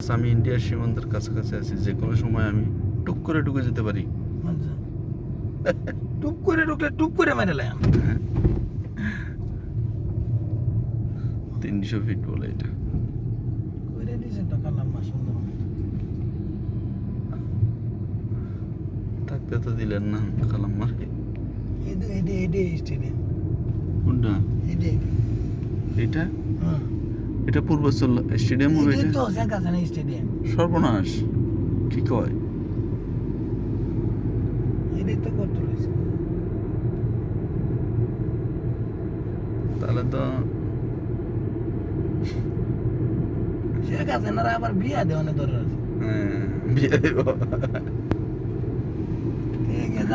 আমি ইন্ডিয়ার সীমান্তের কাছাকাছি আছি যে কোনো সময় আমি টুক করে ঢুকে যেতে পারি। আচ্ছা। টুপ করে ঢুকলে টুপ করে মেরে লাই তিনশো ফিট বলে এটা। করে দিছে টাকা লম্বা সুন্দর। থাকতে তো দিলেন না কালাম মারে এডে এডে এডে স্টেডিয়াম কোনটা? এডে এটা এটা পূর্বাচল স্টেডিয়াম হবে এটা? তো হাসিনা স্টেডিয়াম? সর্বনাশ। কি কয়? এডে তো করতে রয়েছে। তাহলে তো শেখ হাসিনার আবার বিয়া দেওয়ানে ধরে আছে। হ্যাঁ, বিয়ে দেব। ঠিক আছে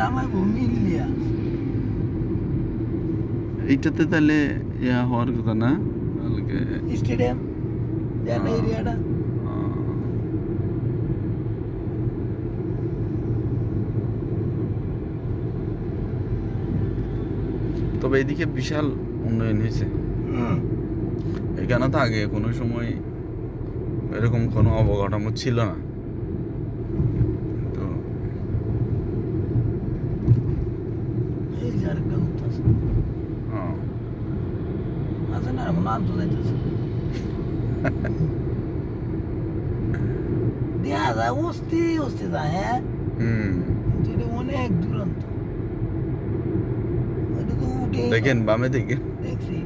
এইটাতে তাহলে ইয়া হওয়ার কথা না? কালকে স্টেডিয়াম দেন তবে এদিকে বিশাল উন্নয়ন হয়েছে। এখানে তো আগে কোনো সময় এরকম কোনো অবকাঠামো ছিল না। তো এই যে আরেকটা আছে না মনে আনতে যাইতেছে দেখা যায় অস্তি অস্তি যায় হ্যাঁ এটা অনেক দূরান্ত এটা তো উঠে দেখেন বামে দেখেন দেখছি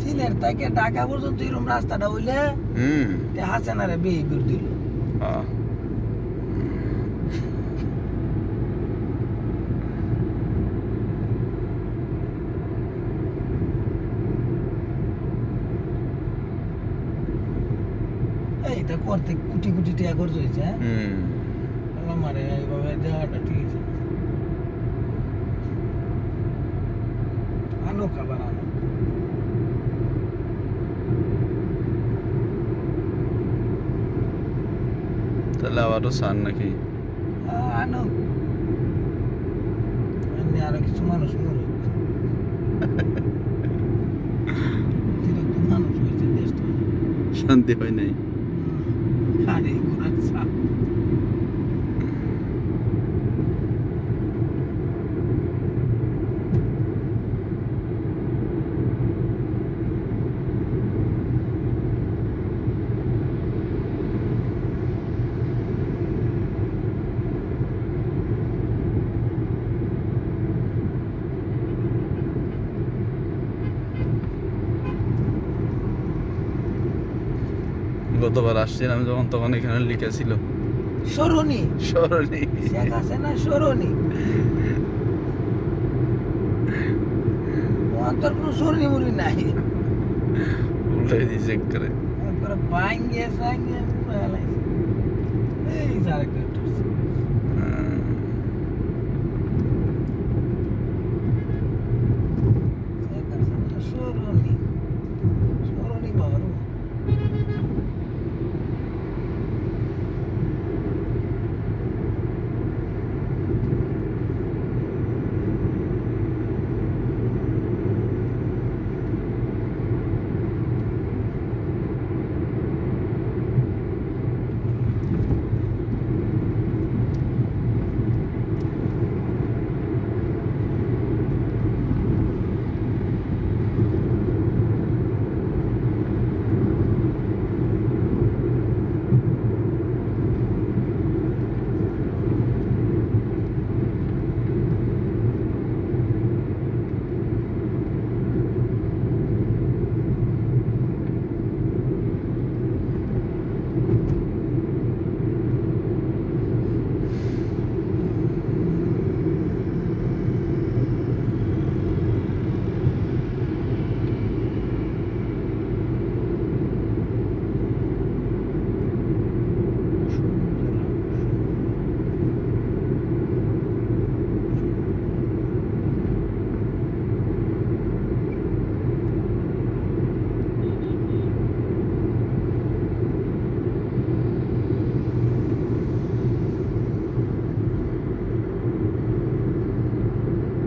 সিলেট থেকে ঢাকা পর্যন্ত এরকম রাস্তাটা হইলে হুম হাসেনারে বিয়ে করে দিল এইটা করতে কুটি কুটি টাকা খরচ হয়েছে হ্যাঁ? তাহলে আবারও সার নাকি? আরও কিছু মানুষ মরে শান্তি হয় নাই। গতবার আসছিলাম যখন তখন এখানে লিখা ছিল। সরণি? সরণি। আছে না সরণি? অন্তর কোনো সরণি মুড়ি নাই। উল্টাই দিয়েছে করে। সাঙ্গে এই আরেকটা।